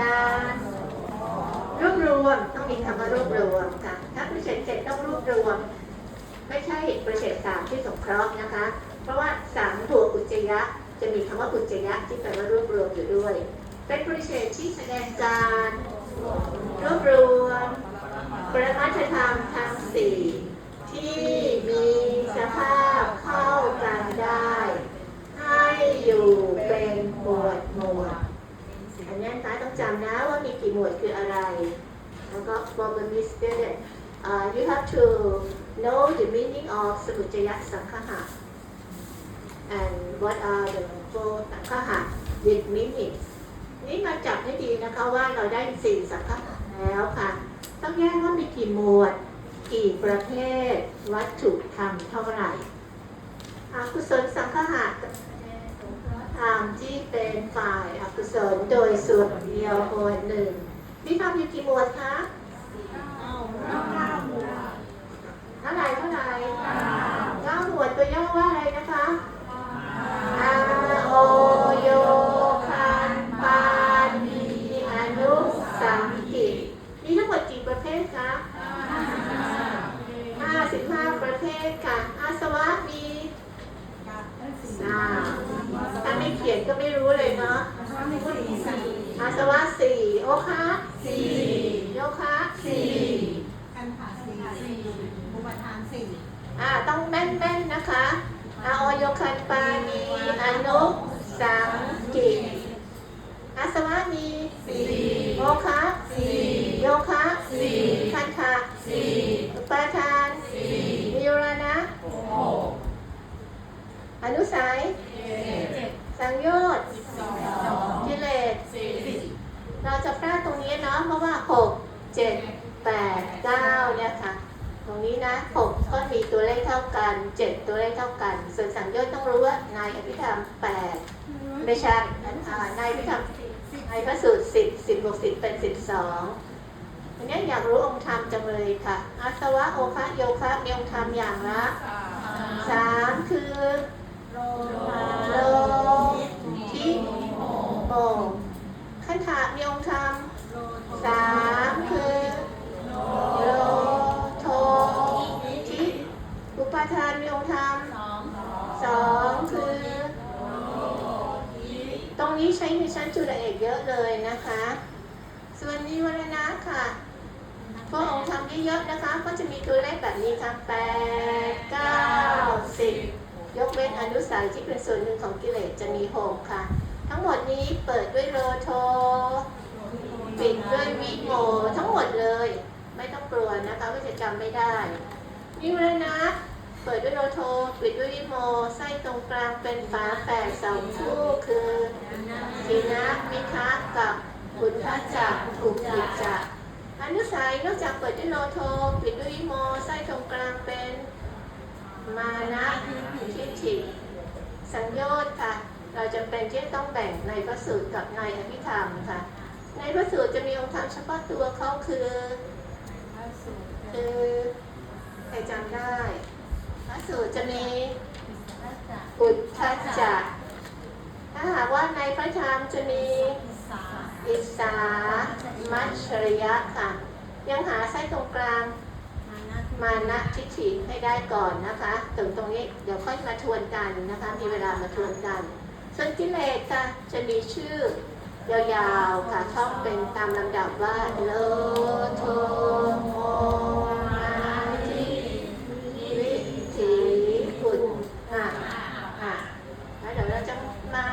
การรวบรวมต้องมีคำว่ารวบรวมค่ะถ้าประเศษเจ็ดต้องรวบรวม ไม่ใช่ประเศษสามที่สงเคราะห์นะคะ เพราะว่าสามตัวอุจจยะจะมีคำว่าอุจจยะที่แปลว่ารวบรวมอยู่ด้วย เป็นประเศษที่แสดงการรวบรวมประมัตธรรมทั้งสี่ที่มีสภาพเข้ากันได้ ให้อยู่เป็นหมวดหมวด อันนี้นะคะต้อง จำนะว่ามีกี่หมวดคืออะไร แล้วก็ problem is stated uh, you have to know the meaning of สมุจยสังคหะ and what are the four สังคหะ with meaning นี่มาจับให้ดีนะคะว่าเราได้สี่สังคหะแล้วค่ะ ต้องแยกว่ามีกี่หมวด กี่ประเภท วัตถุธรรมเท่าไหร่อกุศลสังคหะ ธรรมที่เป็นฝ่ายอกุศลโดยส่วนเดียวหมวดหนึ่งนี่ทำอยู่กี่หมวดคะเท่าไหร่เท่าไหร่เก้าหมวดตัวย่อว่าอะไรนะคะอาโอโยคันปานีอนุสังกิมีทั้งหมดกี่ประเภทคะ ห้าสิบห้าประเภทค่ะ อาสวะมีอ่าถ้าไม่เขียนก็ไม่รู้เลยเนาะ อาสวะสี่โอคะสี่โยคะสี่ คันหาสี่สี่อุปทานสี่ อ่าต้องแม่นๆนะคะ อาโอโยคันปานีอนุสังกิอาสวะมีสี่โอคะสี่โยคะสี่คันทะสี่อุปาทานสี่นิโรณะหกอนุสัยสังโยชน์กิเลสเราจะพลาดตรงนี้เนาะเพราะว่า6 7 8 9เนี่ยค่ะ ตรงนี้นะ6ก็ มีตัวเลขเท่ากัน 7 ตัวเลขเท่ากัน ส่วนสังโยชน์ต้องรู้ว่านายอภิธรรม 8 ไม่ใช่อันอ่านายอภิธรรมนายพระสูตร 10 10บวก10 เป็น 12อันนี้อยากรู้องค์ธรรมจังเลยค่ะอาสวะโอคะโยคะมีองค์ธรรมอย่างละ ส่วนนิวรณะค่ะพวกองค์ธรรมเยอะๆนะคะ ก็จะมีตัวเลขแบบนี้ค่ะแปดเก้าสิบยกเว้นอนุสัยที่เป็นส่วนหนึ่งของกิเลสจะมีหกค่ะ ทั้งหมดนี้เปิดด้วยโลโทปิดด้วยวิโมทั้งหมดเลย ไม่ต้องกลัวนะคะว่าจะจำไม่ได้นิวรณะเปิดด้วยโลโทปิดด้วยวิโมไส้ตรงกลางเป็นฝาแฝดสองคู่คือสีนะมิคะกับ ขุนทัจจะอุกขิจะอนุสัยนอกจากเปิดด้วยโลโทปิดด้วยโมไส้ตรงกลางเป็น มานะทิฏฐิสัญญาณค่ะ เราจะเป็นที่ต้องแบ่งในพระสูตรกับในอภิธรรมค่ะ ในพระสูตรจะมีองค์ธรรมเฉพาะตัวเขาคือคือใครจำได้ พระสูตรจะมีอุทธัจจะถ้าหากว่าในพระธรรมจะมี อิสามัชชริยะค่ะ ยังหาไส้ตรงกลางมานะมานะทิฏฐิให้ได้ก่อนนะคะ ถึงตรงนี้เดี๋ยวค่อยมาทวนกันนะคะ มีเวลามาทวนกัน ส่วนกิเลสค่ะ จะมีชื่อยาวๆค่ะท่องเป็นตามลำดับว่าโลโทโมมาทิวิถีขุนอะอะแล้วเดี๋ยวเราจะมา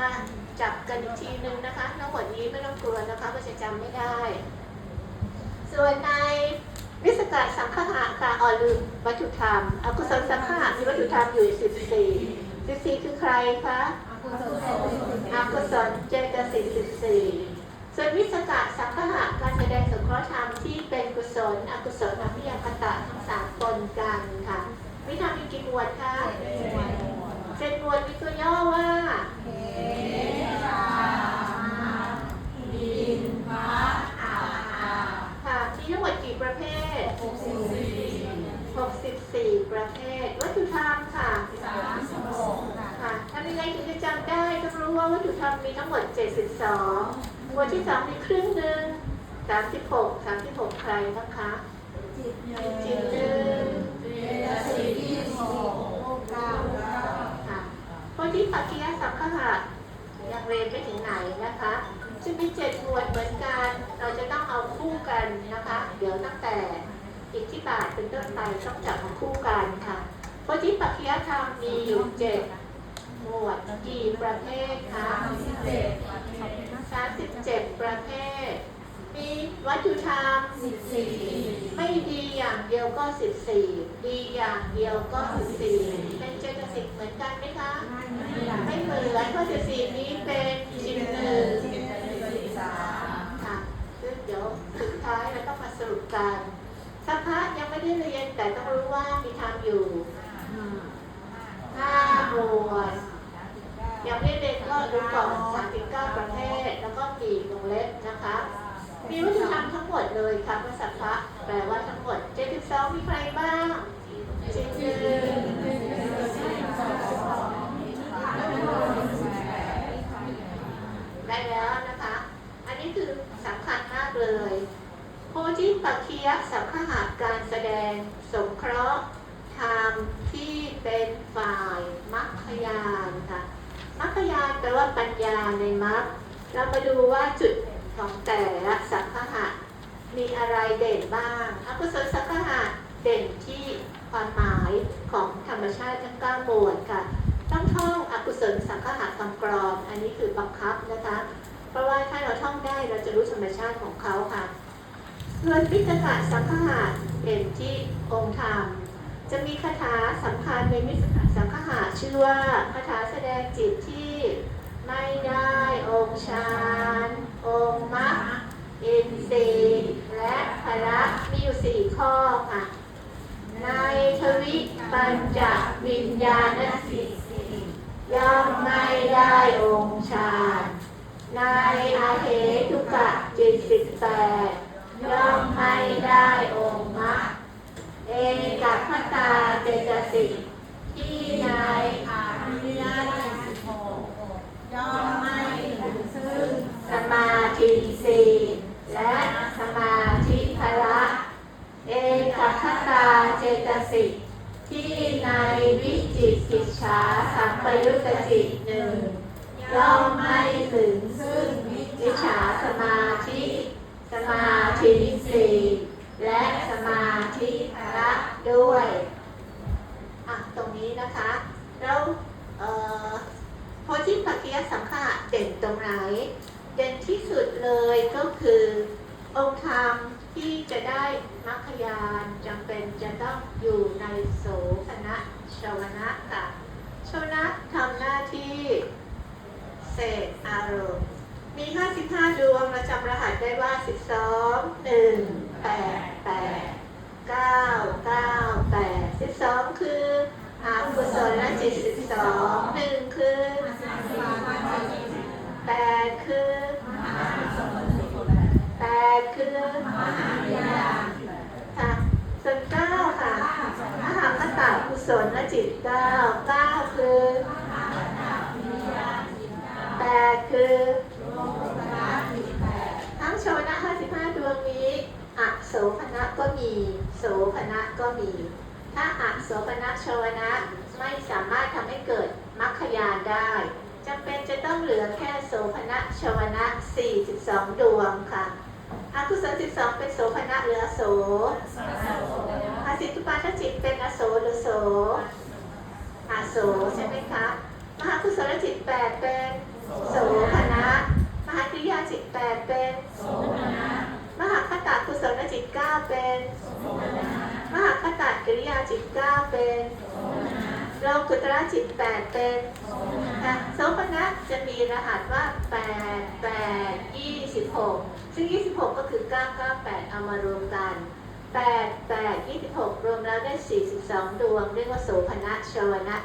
จับกันอีกทีนึงนะคะทั้งหมดนี้ไม่ ต้องกลัวนะคะว่าจะจำไม่ได้ ส่วนในวิสกาสังขะค่ะอ่อลืมวัตถุธรรมอกุศลสังขะมีวัตถุธรรมอยู่14 14คือใครคะอกุศลอกุศลเจตสิก14ส่วนวิสกาสังขะการแสดงสงเคราะห์ธรรมที่เป็นกุศลอกุศลอภิยคตะทั้งสามปนกันค่ะวิธรรมมีกี่หมวดคะเจ็ดหมวดมีตัวย่อว่า ค่ะมีทั้งหมดกี่ ประเภท 64 ประเภท วัตถุธรรมค่ะค่ะทำยังไงถึงจะจำได้ต้องรู้ว่าวัตถุธรรมมีทั้งหมด 72วที่สองมีครึ่งหนึ่งสามสิบหกสามสิบหกใครบ้างคะจิตหนึ่งจิตหนึ่งเรียนสี่ยี่สิบหกเก้าเก้าค่ะโพธิปัจจยสังขะยังเรียนไปถึงไหนนะคะ จะมีเจ็ดหมวดเหมือนกัน เราจะต้องเอาคู่กันนะคะ เดี๋ยวตั้งแต่อิทธิบาทเป็นต้นไปต้องจับมาคู่กันค่ะโพธิปัจจยธรรมมีอยู่เจ็ดหมวดกี่ประเภทคะสิบเจ็ดสามสิบเจ็ดประเภท มีวัตถุธรรมสิบสี่ไม่ดีอย่างเดียวก็สิบสี่ดีอย่างเดียวก็สิบสี่เป็นเจตสิกเหมือนกันไหมคะ ไม่เหมือนเพราะเจตสิกนี้เป็นสิบหนึ่ง สิบสามค่ะซึ่งเดี๋ยวสุดท้ายเราต้องมาสรุปกันสักพักยังไม่ได้เรียนแต่ต้องรู้ว่ามีทำอยู่ห้าหมวดยังไม่เรียนก็รู้ก่อนสามสิบเก้าประเภทแล้วก็ปีกวงเล็บนะคะ มีวัตถุธรรมทั้งหมดเลยค่ะภาษาพระแปลว่าทั้งหมด72มีใครบ้างจิตหนึ่งได้แล้วนะคะ อันนี้คือสำคัญมาก เลย โพธิปัจเคียสังขหาการแสดง สงเคราะห์ธรรมที่เป็นฝ่ายมัคคยานค่ะมัคคยานแปลว่าปัญญาในมัคเรามาดูว่าจุดของแต่ละสังขะมีอะไรเด่นบ้างอกุศลสังขะเด่นที่ความหมายของธรรมชาติทั้งเก้าหมวดค่ะ ต้องท่องอกุศลสังขะคำกรอนอันนี้คือบังคับนะคะ เพราะว่าถ้าเราท่องได้เราจะรู้ธรรมชาติของเขาค่ะส่วนพิจกะสังขะเด่นที่องค์ธรรม จะมีคาถาสำคัญในมิสสังฆะชื่อว่าคาถาแสดงจิตที่ไม่ได้องค์ฌานองค์มรรคอินทรีย์และพละมีอยู่สี่ข้อค่ะในทวิปัญจวิญญาณสิย่อมไม่ได้อ ในอาเหตุกะจิตสิบแปดย่อมไม่ได้องค์มรรคเอกัพตาเจตสิกที่ในายอาริยสิบหกย่อมไม่ถึงซึ่งสมาธิสีและสมาธิพละเอกัพตาเจตสิกที่ในวิจิกิจฉาสัมปยุตตจิตหนึ่ง ย่อมไม่ถึงซึ่งวิชาสมาธิ สมาธิสีและสมาธิพละด้วยอะตรงนี้นะคะ แล้วเอ่อโพธิปัจจยสังขะเด่นตรงไหน เด่นที่สุดเลยก็คือ องค์ธรรมที่จะได้มรรคยานจำเป็นจะต้องอยู่ในโสภณะชวนะค่ะชวนะทำหน้าที่ เสกอารมณ์มี 55 ดวงเราจำรหัสได้ว่า 12 1 8 8 9 9 8 12 คืออากุศลจิต12 1 คือ8คือ 8 คือค่ะส่วน9ค่ะมหาคตากุศลจิต9 9 คือ 8คือทั้งโชนะ55ดวงนี้อโสภณะก็มีโสภณะก็มี ถ้าอโสภณะโชนะไม่สามารถทำให้เกิดมรรคยานได้จำเป็นจะต้องเหลือแค่โสภณะโชนะ 42 ดวงค่ะอกุศล12 เป็นโสภณะเหลือโสอาสิตุปาทจิตเป็นอโสหรือโสอโสใช่ไหมคะ มหากุศลจิต 8 เป็น เป็นโลกุตระจิต8เป็นนะโสภณะจะมีรหัสว่า8 8 26ซึ่ง26ก็คือ998เอามารวมกัน8 8 26รวมแล้วได้42ดวงเรียกว่าโสภณะชวนะ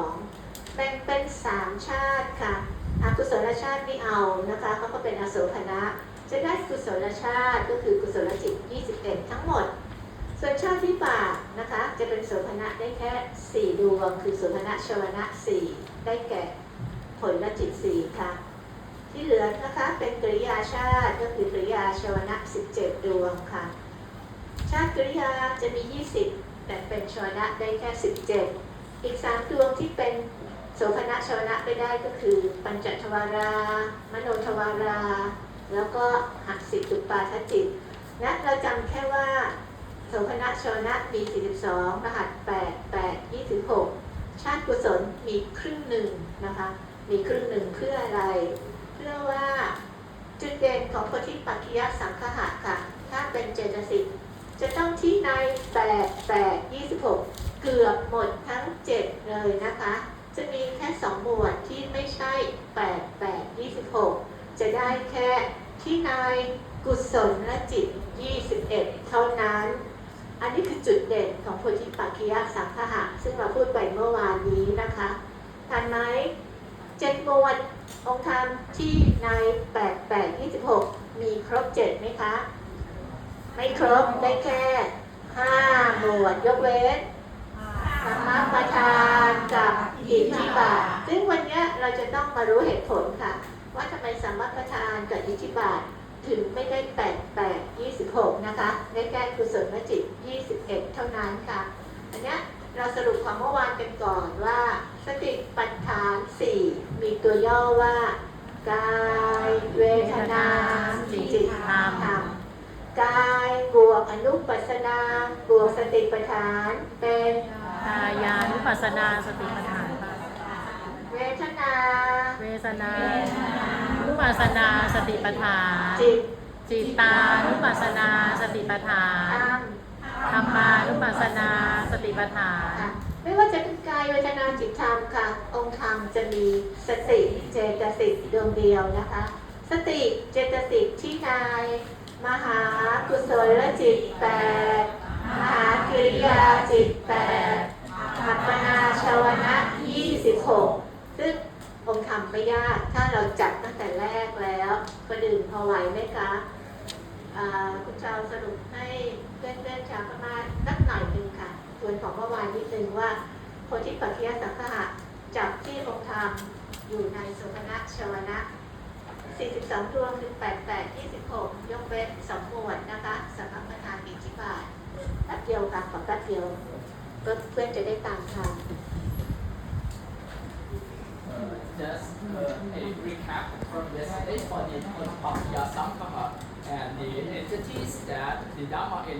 42แบ่งเป็น3ชาติค่ะอกุศลชาติไม่เอานะคะเขาก็เป็นอโสภณะจะได้กุศลชาติก็คือกุศลจิต 21 ทั้งหมด ส่วนชาติวิบากนะคะจะเป็นโสภณะได้แค่ 4 ดวง คือโสภณะชวนะ 4 ได้แก่ผลละจิต 4 ค่ะ ที่เหลือนะคะเป็นกริยาชาติก็คือกริยาชวนะ 17 ดวงค่ะ ชาติกริยาจะมี 20 แต่เป็นชวนะได้แค่ 17 อีก 3 ดวงที่เป็นโสภณะชวนะไปได้ก็คือ ปัญจทวารามโนทวารา แล้วก็หักสิตุปาทจิตนะเราจำแค่ว่า โสภณะชนะมี 42 รหัส 8 8 26 ชาติกุศลมีครึ่งหนึ่งนะคะ มีครึ่งหนึ่งเพื่ออะไร เพื่อว่าจุดเด่นของโพธิปักขิยสังคหะค่ะ ถ้าเป็นเจตสิกจะต้องที่ใน 8 8 26 เกือบหมดทั้ง 7 เลยนะคะ จะมีแค่ 2 หมวดที่ไม่ใช่ 8 8 26 จะได้แค่ที่ในกุศลและจิต 21 เท่านั้น อันนี้คือจุดเด่นของโพธิปักขิยสังคหะซึ่งเราพูดไปเมื่อวานนี้นะคะทันไหมเจ็ดหมวดองค์ธรรมที่ใน8 8 26มีครบเจ็ดไหมคะ ไม่ครบได้แค่5หมวดยกเว้นสัมมาประธานกับอิทธิบาท ซึ่งวันเนี้ยเราจะต้องมารู้เหตุผลค่ะ ว่าทำไมสัมมาประธานกับอิทธิบาท ถึงไม่ได้8 8 26นะคะได้แค่กุศลจิต21เท่านั้นค่ะ อันเนี้ยเราสรุปของเมื่อวานกันก่อนว่า สติปัฏฐาน4มีตัวย่อว่า กายเวทนาจิตธรรมกายบวกอนุปัสสนาบวกสติปัฏฐานเป็นกายานุปัสสนาสติปัฏฐานค่ะเวทนา เวสนานุ ปัสสนาสติปัฏฐานจิตจิตตานุปัสสนาสติปัฏฐานธรรมานุปัสสนาสติปัฏฐานไม่ว่าจะเป็นกายเวทนาจิตธรรมค่ะ องค์ธรรมจะมีสติเจตสิกดวงเดียวนะคะ สติเจตสิกที่กาย มหากุศลจิตแปดมหากิริยาจิตแปดอัปนาชาวนะยี่สิบหกซึ่ง งค์ธรรมไม่ยาก ถ้าเราจับตั้งแต่แรกแล้วคนอื่นพอไหวไหมคะอ่าคุณชาวสรุปให้เพื่อนๆชาวพม่าสักหน่อยหนึ่งค่ะทวนของเมื่อวานนิดนึงว่าโพธิปัจจยสังฆะจับที่องค์ธรรมอยู่ในสุภณะชวนะ 42ดวงคือ88 26 ยกเว้น2หมวดนะคะสำหรับประธานอิทธิบาทแป๊บเดียวค่ะขอแป๊บเดียวเพื่อนเพื่อนจะได้ตามทัน just uh, a recap from yesterday for the Papiya Samkaha and the entities that the Dharma